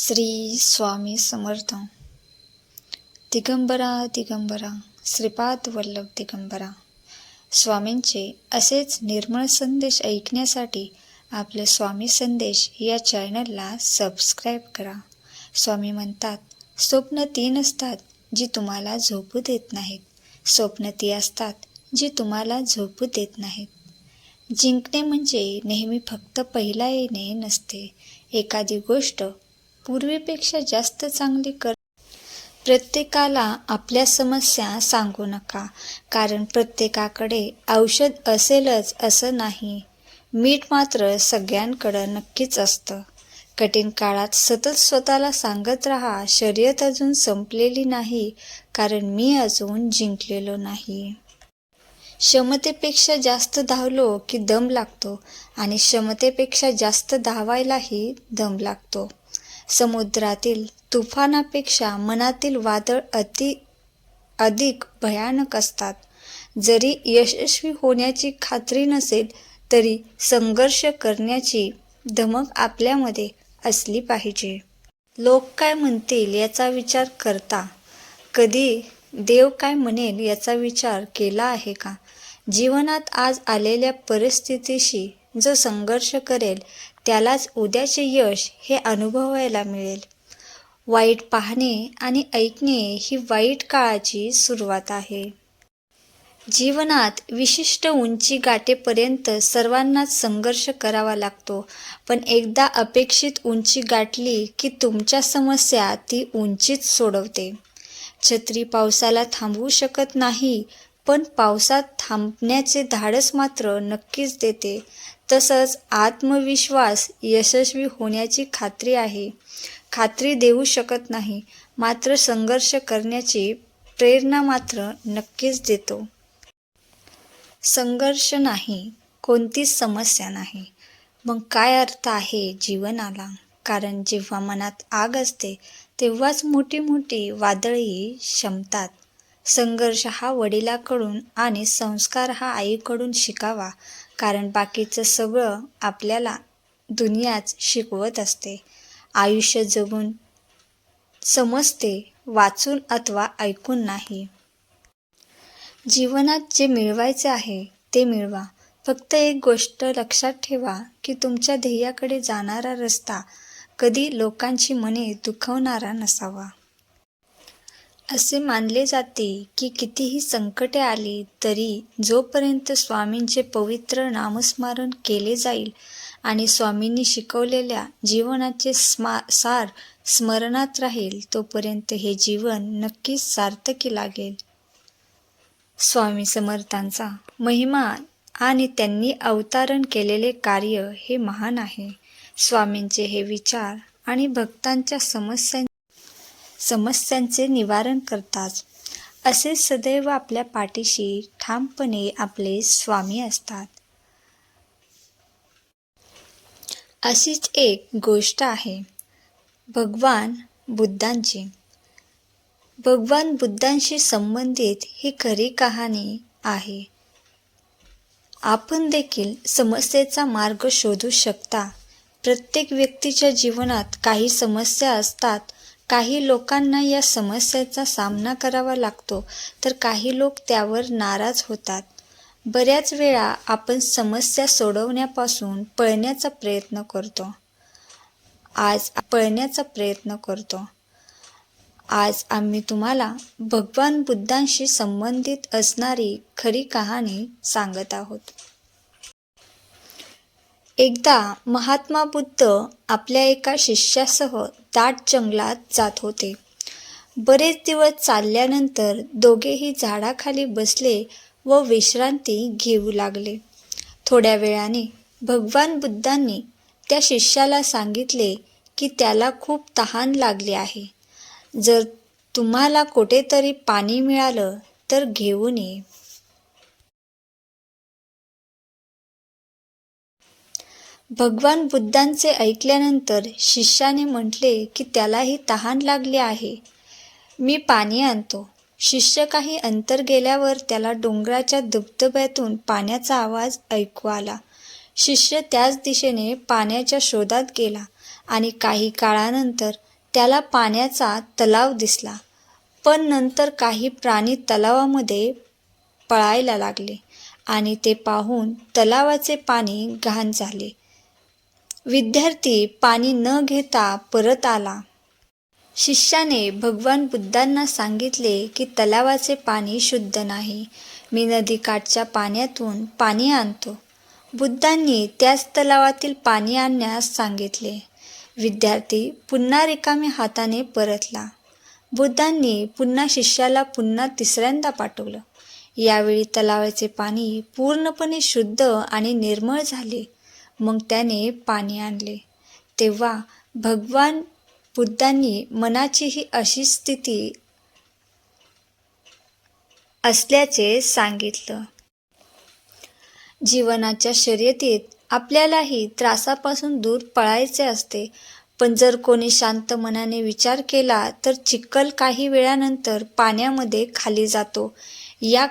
श्री स्वामी समर्थ. दिगंबरा दिगंबरा श्रीपाद वल्लभ दिगंबरा. स्वामींचे असेच निर्मळ संदेश ऐकण्यासाठी आपले स्वामी संदेश या चॅनलला सबस्क्राईब करा. स्वामी म्हणतात स्वप्न ती नसतात जी तुम्हाला झोपू देत नाहीत. स्वप्न ती असतात जी तुम्हाला झोपू देत नाहीत. जिंकणे म्हणजे नेहमी फक्त पहिला येणे नसते. एखादी गोष्ट पूर्वीपेक्षा जास्त चांगली कर प्रत्येकाला आपल्या समस्या सांगू नका. कारण प्रत्येकाकडे औषध असेलच असं नाही. मीठ मात्र सगळ्यांकडं नक्कीच असतं. कठीण काळात सतत स्वतःला सांगत राहा शर्यत अजून संपलेली नाही कारण मी अजून जिंकलेलो नाही. क्षमतेपेक्षा जास्त धावलो की दम लागतो आणि क्षमतेपेक्षा जास्त धावायलाही दम लागतो. समुद्रातील तुफानापेक्षा मनातील वादळ अति अधिक भयानक असतात. जरी यशस्वी होण्याची खात्री नसेल तरी संघर्ष करण्याची धमक आपल्यामध्ये असली पाहिजे. लोक काय म्हणतील याचा विचार करता? कधी देव काय म्हणेल याचा विचार केला आहे का? जीवनात आज आलेल्या परिस्थितीशी जो संघर्ष करेल त्यालाच उद्याचे यश हे अनुभवायला मिळेल. वाईट पाहणे आणि ऐकणे ही वाईट काळाची सुरुवात आहे. जीवनात विशिष्ट उंची गाठेपर्यंत सर्वांनाच संघर्ष करावा लागतो पण एकदा अपेक्षित उंची गाठली की तुमच्या समस्या ती उंचीच सोडवते. छत्री पावसाला थांबवू शकत नाही पण पावसात थांबण्याचे धाडस मात्र नक्कीच देते. तसंच आत्मविश्वास यशस्वी होण्याची खात्री आहे. खात्री देऊ शकत नाही मात्र संघर्ष करण्याची प्रेरणा मात्र नक्कीच देतो. संघर्ष नाही कोणतीच समस्या नाही. मग काय अर्थ आहे जीवनाला? कारण जेव्हा मनात आग असते तेव्हाच मोठी मोठी वादळही शमतात संघर्ष हा वडिलाकडून आणि संस्कार हा आईकडून शिकावा. कारण बाकीचं सगळं आपल्याला दुनियाच शिकवत असते. आयुष्य जगून समजते वाचून अथवा ऐकून नाही. जीवनात जे मिळवायचे आहे ते मिळवा. फक्त एक गोष्ट लक्षात ठेवा की तुमच्या ध्येयाकडे जाणारा रस्ता कधी लोकांची मने दुखवणारा नसावा. असे मानले जाते की कितीही संकटे आली तरी जोपर्यंत स्वामींचे पवित्र नामस्मरण केले जाईल आणि स्वामींनी शिकवलेल्या जीवनाचे स्मा सार स्मरणात राहील तोपर्यंत हे जीवन नक्कीच सार्थकी लागेल. स्वामी समर्थांचा महिमा आणि त्यांनी अवतारण केलेले कार्य हे महान आहे. स्वामींचे हे विचार आणि भक्तांच्या समस्यां समस्यांचे निवारण करतात. असे सदैव आपल्या पाठीशी ठामपणे आपले स्वामी असतात. अशीच एक गोष्ट आहे. भगवान बुद्धांची. भगवान बुद्धांशी संबंधित ही खरी कहाणी आहे. आपण देखील समस्येचा मार्ग शोधू शकता. प्रत्येक व्यक्तीच्या जीवनात काही समस्या असतात काही लोकांना या समस्येचा सामना करावा लागतो तर काही लोक त्यावर नाराज होतात. बऱ्याच वेळा आपण समस्या सोडवण्यापासून पळण्याचा प्रयत्न करतो. आज पळण्याचा प्रयत्न करतो. आज आम्ही तुम्हाला भगवान बुद्धांशी संबंधित असणारी खरी कहाणी सांगत आहोत. एकदा महात्मा बुद्ध आपल्या एका शिष्यासह दाट जंगलात जात होते. बरेच दिवस चालल्यानंतर दोघेही झाडाखाली बसले व विश्रांती घेऊ लागले. थोड्या वेळाने भगवान बुद्धांनी त्या शिष्याला सांगितले की त्याला खूप तहान लागली आहे. जर तुम्हाला कुठेतरी पाणी मिळालं तर घेऊन ये. भगवान बुद्धांचे ऐकल्यानंतर शिष्याने म्हटले की त्यालाही तहान लागली आहे. मी पाणी आणतो. शिष्य काही अंतर गेल्यावर त्याला डोंगराच्या धबधब्यातून पाण्याचा आवाज ऐकू आला. शिष्य त्याच दिशेने पाण्याच्या शोधात गेला आणि काही काळानंतर त्याला पाण्याचा तलाव दिसला. पण नंतर काही प्राणी तलावामध्ये पळायला लागले आणि ते पाहून तलावाचे पाणी घाण झाले. विद्यार्थी पाणी न घेता परत आला. शिष्याने भगवान बुद्धांना सांगितले की तलावाचे पाणी शुद्ध नाही. मी नदीकाठच्या पाण्यातून पाणी आणतो. बुद्धांनी त्याच तलावातील पाणी आणण्यास सांगितले. विद्यार्थी पुन्हा रिकाम्या हाताने परतला. बुद्धांनी पुन्हा शिष्याला पुन्हा तिसऱ्यांदा पाठवलं. यावेळी तलावाचे पाणी पूर्णपणे शुद्ध आणि निर्मळ झाले. मग त्याने पाणी आणले. तेव्हा भगवान बुद्धांनी मनाची ही अशी स्थिती असल्याचे सांगितलं. जीवनाच्या शर्यतीत आपल्यालाही त्रासापासून दूर पळायचे असते. पण जर कोणी शांत मनाने विचार केला तर चिखल काही वेळानंतर पाण्यामध्ये खाली जातो. या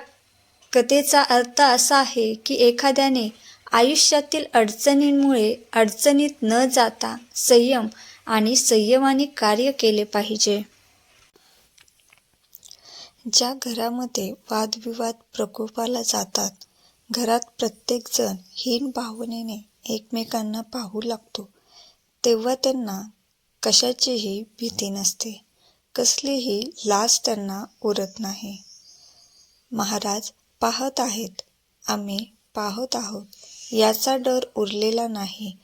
कथेचा अर्थ असा आहे की एखाद्याने आयुष्यातील अडचणींमुळे अडचणीत न जाता संयम आणि संयमाने कार्य केले पाहिजे. ज्या घरामध्ये वादविवाद प्रकोपाला जातात घरात प्रत्येकजण हीन भावनेने एकमेकांना पाहू लागतो तेव्हा त्यांना कशाचीही भीती नसते कसलीही लाज त्यांना उरत नाही. महाराज पाहत आहेत आम्ही पाहत आहोत. याचा डर उरलेला नाही.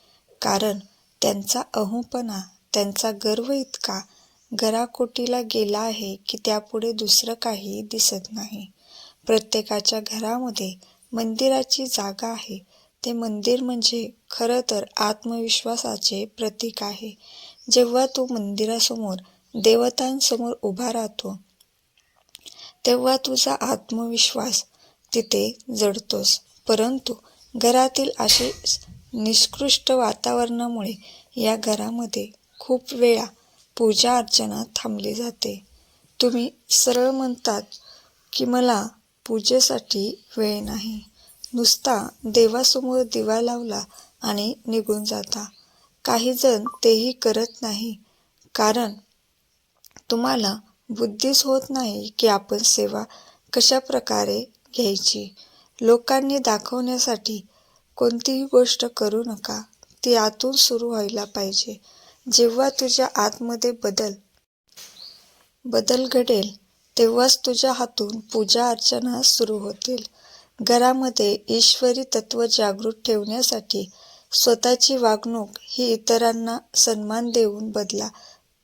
कारण त्यांचा अहूपणा त्यांचा गर्व इतका घराकोटीला गेला आहे की त्यापुढे दुसरं काही दिसत नाही. प्रत्येकाच्या घरामध्ये मंदिराची जागा आहे. ते मंदिर म्हणजे खरं तर आत्मविश्वासाचे प्रतीक आहे. जेव्हा तू मंदिरासमोर देवतांसमोर उभा राहतो तेव्हा तुझा आत्मविश्वास तिथे जडतोस. परंतु घरातील असे निष्कृष्ट वातावरणामुळे या घरामध्ये खूप वेळा पूजा अर्चना थांबली जाते. तुम्ही सरळ म्हणतात की मला पूजेसाठी वेळ नाही. नुसता देवासमोर दिवा लावला आणि निघून जाता. काही जण तेही करत नाही. कारण तुम्हाला बुद्धीच होत नाही की आपण सेवा कशा प्रकारे घ्यायची. लोकांनी दाखवण्यासाठी कोणतीही गोष्ट करू नका. ती आतून सुरू व्हायला पाहिजे. जेव्हा तुझ्या आतमध्ये बदल बदल घडेल तेव्हाच तुझ्या हातून पूजा अर्चना सुरू होतील. घरामध्ये ईश्वरी तत्व जागृत ठेवण्यासाठी स्वतःची वागणूक ही इतरांना सन्मान देऊन बदला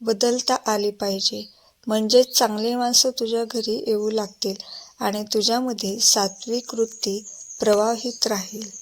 बदलता आली पाहिजे. म्हणजेच चांगली माणसं तुझ्या घरी येऊ लागतील. आणि तुझ्यामध्ये सात्विक वृत्ती प्रवाहित राहील.